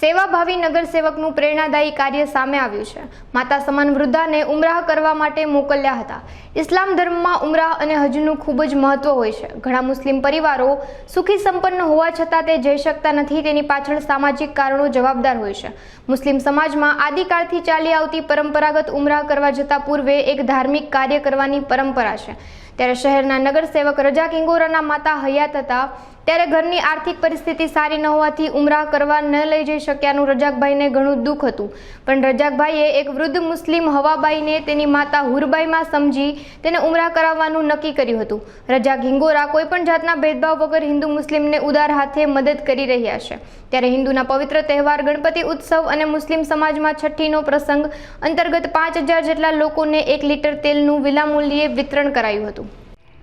સેવાભાવી નગરસેવકનું પ્રેરણાદાયી કાર્ય સામે આવ્યું છે. માતા સમાન વૃદ્ધાને ઉમરાહ કરવા માટે મોકલ્યા હતા. ઇસ્લામ ધર્મમાં ઉમરાહ અને હજનું ખૂબ જ મહત્વ હોય છે. ઘણા મુસ્લિમ પરિવારો સુખી સંપન્ન હોવા છતાં તે જઈ શકતા નથી, તેની પાછળ સામાજિક કારણો જવાબદાર હોય છે. મુસ્લિમ સમાજમાં આદિકાળથી ચાલી આવતી પરંપરાગત ઉમરાહ કરવા જતાં પૂર્વે એક ધાર્મિક કાર્ય કરવાની પરંપરા છે. ત્યારે શહેરના નગરસેવક રજા કિંગોરાના માતા હયાત હતા. ત્યારે ઘરની આર્થિક પરિસ્થિતિ સારી ન હોવાથી ઉમરાહ કરવા ન લઈ જઈ શક્યાનું રજાકભાઈને ઘણું દુઃખ હતું. પણ રજાકભાઈએ એક વૃદ્ધ મુસ્લિમ હવાબાઈને તેની માતા હુરબાઈમાં સમજી તેને ઉમરાહ કરાવવાનું નક્કી કર્યું હતું. રજાક હિંગોરા કોઈપણ જાતના ભેદભાવ વગર હિન્દુ મુસ્લિમને ઉદાર હાથે મદદ કરી રહ્યા છે. ત્યારે હિન્દુના પવિત્ર તહેવાર ગણપતિ ઉત્સવ અને મુસ્લિમ સમાજમાં છઠ્ઠીનો પ્રસંગ અંતર્ગત પાંચ હજાર જેટલા લોકોને એક લીટર તેલનું વિનામૂલ્યે વિતરણ કરાયું હતું.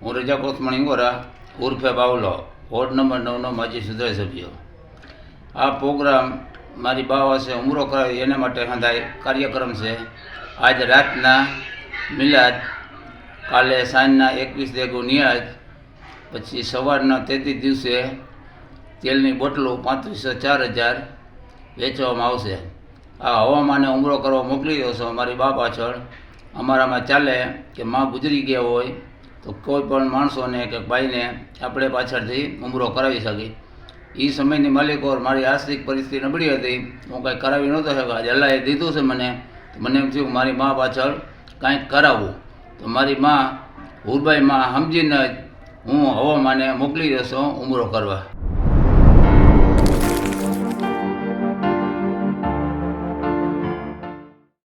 હું રજા કોથમણી ગોરા ઉર્ફે બાવલો. વોર્ડ નંબર નવનો માજી સુધારી સભ્ય. આ પ્રોગ્રામ મારી બા પાસે ઉમરો કરાવી, એના માટે સંધાય કાર્યક્રમ છે. આજ રાતના મિલાદ, કાલે સાંજના એકવીસ દેગો નિયાજ, પછી સવારના તેત્રીસ દિવસે તેલની બોટલો પાંત્રીસો ચાર હજાર વેચવામાં આવશે. આ હવામાને ઉમરો કરવા મોકલી દો છો મારી બા પાછળ અમારામાં ચાલે કે માં ગુજરી ગયા હોય તો કોઈ પણ માણસોને કે ભાઈને આપણે પાછળથી ઉમરો કરાવી શકીએ. એ સમયની માલિકો મારી આર્થિક પરિસ્થિતિ નબળી હતી, હું કાંઈ કરાવી નહોતો શક્યો. આજે દીધું છે મને મને એમ થયું મારી મા પાછળ કાંઈક કરાવવું. તો મારી મા હુરબાઈ મા સમજીને હું હવામાને મોકલી દેશો ઉમરો કરવા.